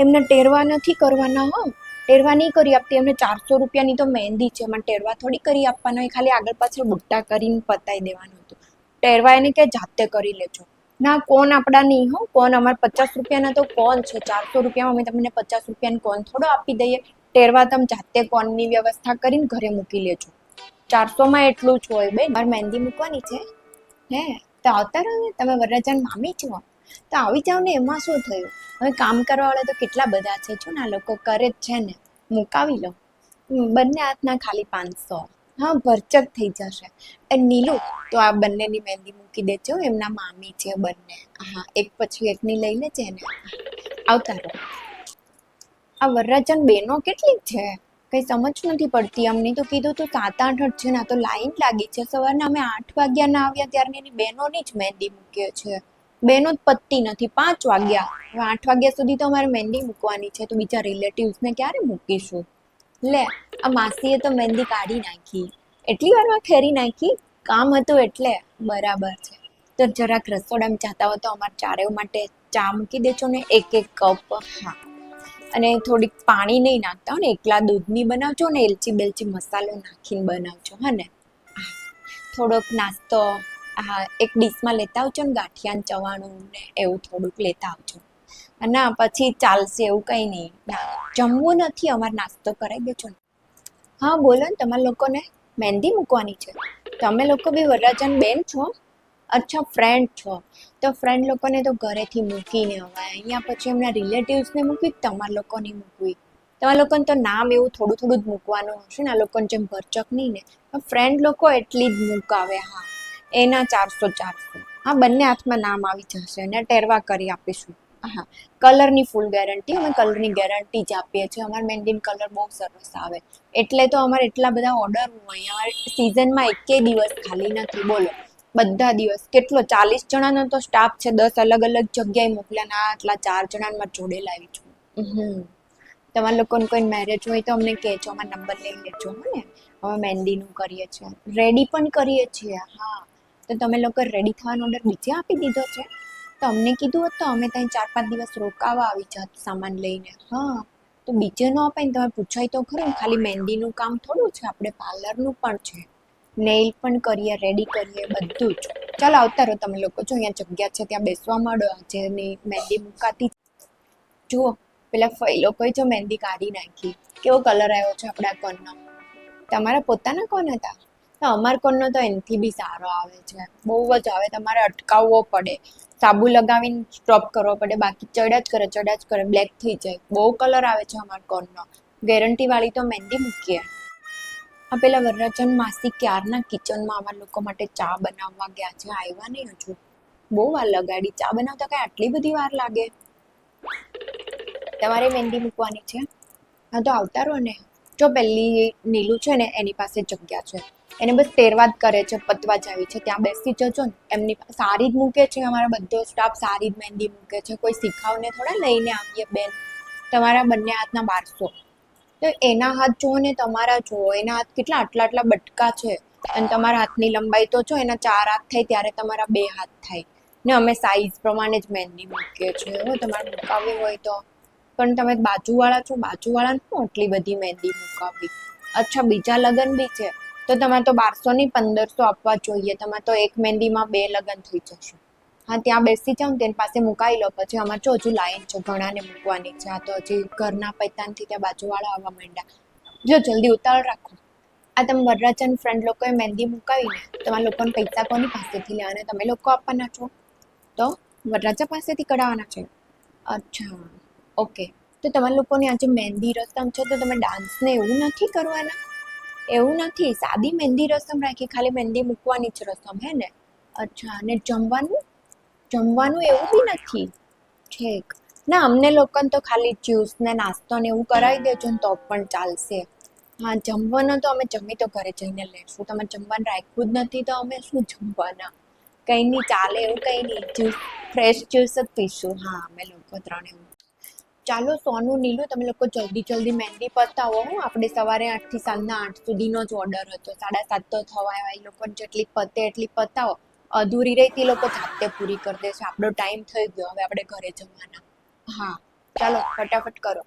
એમને ટેરવા નથી કરવાના, હો. ટેરવા નહીં કરી આપતી. એમને ચારસો રૂપિયાની તો મહેંદી છે એમાં ટેરવા થોડી કરી આપવાના. હોય ખાલી આગળ પાછળ બુટ્ટા કરીને પતાવી દેવાનું હતું. ટેરવા એને કે જાતે કરી લેજો. ના, કોણ આપણા નહીં, હો. કોણ અમારે પચાસ રૂપિયાના તો કોણ છે? ચારસો રૂપિયામાં અમે તમને પચાસ રૂપિયાની કોણ થોડો આપી દઈએ. ટેરવા તમે જાતે કોનની વ્યવસ્થા કરીને ઘરે મૂકી લેજો. ચારસોમાં એટલું જ હોય, બેન. મારે મહેંદી મૂકવાની છે. હે? તો આવતા રહો ને. તમે વરરાજાની મામી છો. તો આવી જાઓ ને. એમાં શું થયું? હવે કામ કરવાવાળા તો કેટલા બધા છે? જો ને લોકો કરે જ છે ને. મુકાવી લો. બંને હાથના ખાલી પાંચસો. હા, ભરચક થઈ જશે. એ નીલું, તો આ બંનેની મહેંદી મૂકી દેજો. એમના મામી છે બંને. હા, એક પછી એકની લઈ લેજે ને આવતા રહો. આ વરરાજન બેનો કેટલી છે? કઈ સમજ નથી પડતી. અમને તો કીધું તો સાત આઠ જ છે ને તો લાઈન લાગી છે. સવારના અમે આઠ વાગ્યા ના આવ્યા ત્યારે એની બહેનોની જ મહેંદી મૂકીએ છે. બહેનો જ પતતી નથી. પાંચ વાગ્યા. હવે આઠ વાગ્યા સુધી તો અમારે મહેંદી મૂકવાની છે. તો બીજા રિલેટિવ્સને ક્યારે મૂકીશું? લે, આ માસીએ તો મહેંદી કાઢી નાખી. એટલી વારમાં ખેરી નાખી? કામ હતું એટલે. બરાબર છે. તો જરાક રસોડામાં જાતા હો તો અમારે ચારેવ માટે ચા મૂકી દેજો ને એક એક કપ. હા. અને થોડીક પાણી નહીં નાખતા હો ને, એકલા દૂધની બનાવજો ને એલચી બેલચી મસાલો નાખીને બનાવજો. હા ને? થોડોક નાસ્તો હા એક ડીશમાં લેતા આવજો ને ગાંઠિયાને ચવાણું ને એવું થોડુંક લેતા આવજો. ના, પછી ચાલશે એવું કંઈ નહીં. જમવું નથી, અમારે નાસ્તો કરાવી દેજો ને. હા, બોલો ને, તમારા લોકોને મહેંદી મૂકવાની છે. તમે લોકો બી વરરાજન બેન છો. અચ્છા ફ્રેન્ડ છો. તો ફ્રેન્ડ લોકોને તો ઘરેથી મૂકીને અવાય. અહીંયા પછી એમના રિલેટિવ્સને મૂકી તમારા લોકોની મૂકવી? તમારા લોકોને તો નામ એવું થોડું થોડું જ મૂકવાનું હશે ને, આ લોકોને જેમ ભરચક નહીં ને. ફ્રેન્ડ લોકો એટલી જ મૂકાવે, હા. એના ચારસો ચારસો. હા, બંને હાથમાં નામ આવી જશે અને ટેરવા કરી આપીશું. હા કલરની ફૂલ ગેરંટી અમે કલરની ગેરંટી જ આપીએ છીએ. અમારે મહેંદીન કલર બહુ સરસ આવે. એટલે તો અમારે એટલા બધા ઓર્ડર હોય અમારે સિઝનમાં એકે દિવસ ખાલી નથી. બોલો, બધા દિવસ. કેટલો? ચાલીસ જણાનો તો સ્ટાફ છે. દસ અલગ અલગ જગ્યાએ મોકલ્યા ના આટલા ચાર જણામાં જોડે લાવી છું. હમ. તમારા લોકોને કોઈ મેરેજ હોય તો અમને કહેજો, અમારા નંબર લઈ લેજો ને. અમે મહેંદીનું કરીએ છીએ. રેડી પણ કરીએ છીએ. હા. તો તમે લોકો રેડી થવાનો ઓર્ડર બીજે આપી દીધો છે. તો અમને કીધું હોત અમે ત્યાં ચાર પાંચ દિવસ રોકાવા આવી જાત સામાન લઈને. હા, તો બીજે ન અપાય તમે પૂછાય તો ખરું ખાલી મહેંદીનું કામ થોડું છે, આપણે પાર્લરનું પણ છે. નેઇલ પણ કરીએ રેડી કરીએ, બધું જ. ચાલો આવતા રહો તમે લોકો, જો અહીંયા જગ્યા છે ત્યાં બેસવા માંડો. જેની મહેંદી મુકાતી જુઓ, પેલા ફઈ લોકોએ જો મહેંદી કાઢી નાખી. કેવો કલર આવ્યો છે આપણા કોનનો? તમારા પોતાના કોણ હતા? તો અમાર કોનનો તો એનથી બી સારો આવે છે. બહુ જ આવે. તમારે અટકાવવો પડે. સાબુ લગાવીને સ્ટોપ કરવો પડે. બાકી ચડ્યા જ કરે, ચડ્યા જ કરે. બ્લેક થઈ જાય. બહુ કલર આવે છે અમાર કોનનો ગેરંટી વાળી તો મહેંદી મૂકીએ. આ પેલા વરરાજન માસી ક્યારના કિચનમાં અમારા લોકો માટે ચા બનાવવા ગયા છે? આવ્યા નહીં હજુ. બહુ વાર લગાડી. ચા બનાવતા કઈ આટલી બધી વાર લાગે? તમારે મહેંદી મૂકવાની છે? હા, તો આવતા રહો ને. જો પહેલી નીલું છે ને, એની પાસે જગ્યા છે. એને બસ શેરવાદ કરે છે, પતવા જ આવી છે. ત્યાં બેસી જજો ને. એમની સારી જ મૂકે છે અમારા બધો સ્ટાફ સારી જ મહેંદી મૂકે છે. કોઈ શીખાવને થોડા લઈને આવીએ બેન. તમારા બંને હાથના બારસો. તો એના હાથ જુઓ ને, તમારા જુઓ. એના હાથ કેટલા આટલા આટલા બટકા છે. અને તમારા હાથની લંબાઈ તો જો, એના ચાર હાથ થાય ત્યારે તમારા બે હાથ થાય. ને અમે સાઈઝ પ્રમાણે જ મહેંદી મૂકીએ છીએ. તમારે મૂકાવવી હોય તો. પણ તમે બાજુવાળા છો, બાજુવાળાને શું આટલી બધી મહેંદી મુકાવવી અચ્છા, બીજા લગ્ન બી છે. તો તમારે તો બારસો ની પંદરસો આપવા જોઈએ. તમારે તો એક મહેંદીમાં બે લગ્ન થઈ જશે. હા, ત્યાં બેસી જાઓ ને, તેની પાસે મુકાઈ લો. પછી અમારે જો હજુ લાઈન છે, ઘણાને મૂકવાની છે. આ તો હજી ઘરના પૈતાનથી ત્યાં બાજુવાળા આવવા માંડ્યા. જો, જલ્દી ઉતાવળ રાખો. આ તમે વરરાજન ફ્રેન્ડ લોકોએ મહેંદી મુકાવીને તમારા લોકોને પૈસા કોની પાસેથી લેવાના તમે લોકો આપવાના છો? તો વરરાજા પાસેથી કઢાવવાના છે? અચ્છા. ઓકે. તો તમારા લોકોની આજે મહેંદી રસમ છે, તો તમે ડાન્સને એવું નથી કરવાના? એવું નથી? સાદી મહેંદી રસમ રાખી, ખાલી મહેંદી મૂકવાની જ રસમ, હે ને? અચ્છા, અને જમવાનું? જમવાનું એવું બી નથી? ઠીક. ના, અમને લોકોને તો ખાલી જ્યુસ ને નાસ્તો ને એવું કરાવી દેજો ને તો પણ ચાલશે. હા, જમવાનું તો અમે જમી તો ઘરે જઈને લેશું. તમે જમવાનું રાખ્યું જ નથી તો અમે શું જમવાના? કંઈ નહીં, ચાલે એવું કંઈ નહીં. જ્યુસ, ફ્રેશ જ્યુસ જ પીશું. હા, અમે લોકો ત્રણે ચાલો, સોનું, નીલું, તમે લોકો જલ્દી જલ્દી મહેંદી પતાવો, હું. આપણે સવારે આઠથી સાંજના આઠ સુધીનો જ ઓર્ડર હતો. સાડા સાત તો થવા આવ્યા. એ લોકો જેટલી પતે એટલી પતાવો. અધૂરી રહી તે લોકો જાતે પૂરી કરી દેશે. આપણો ટાઈમ થઈ ગયો. હવે આપણે ઘરે જવાના. હા. ચાલો, ફટાફટ કરો.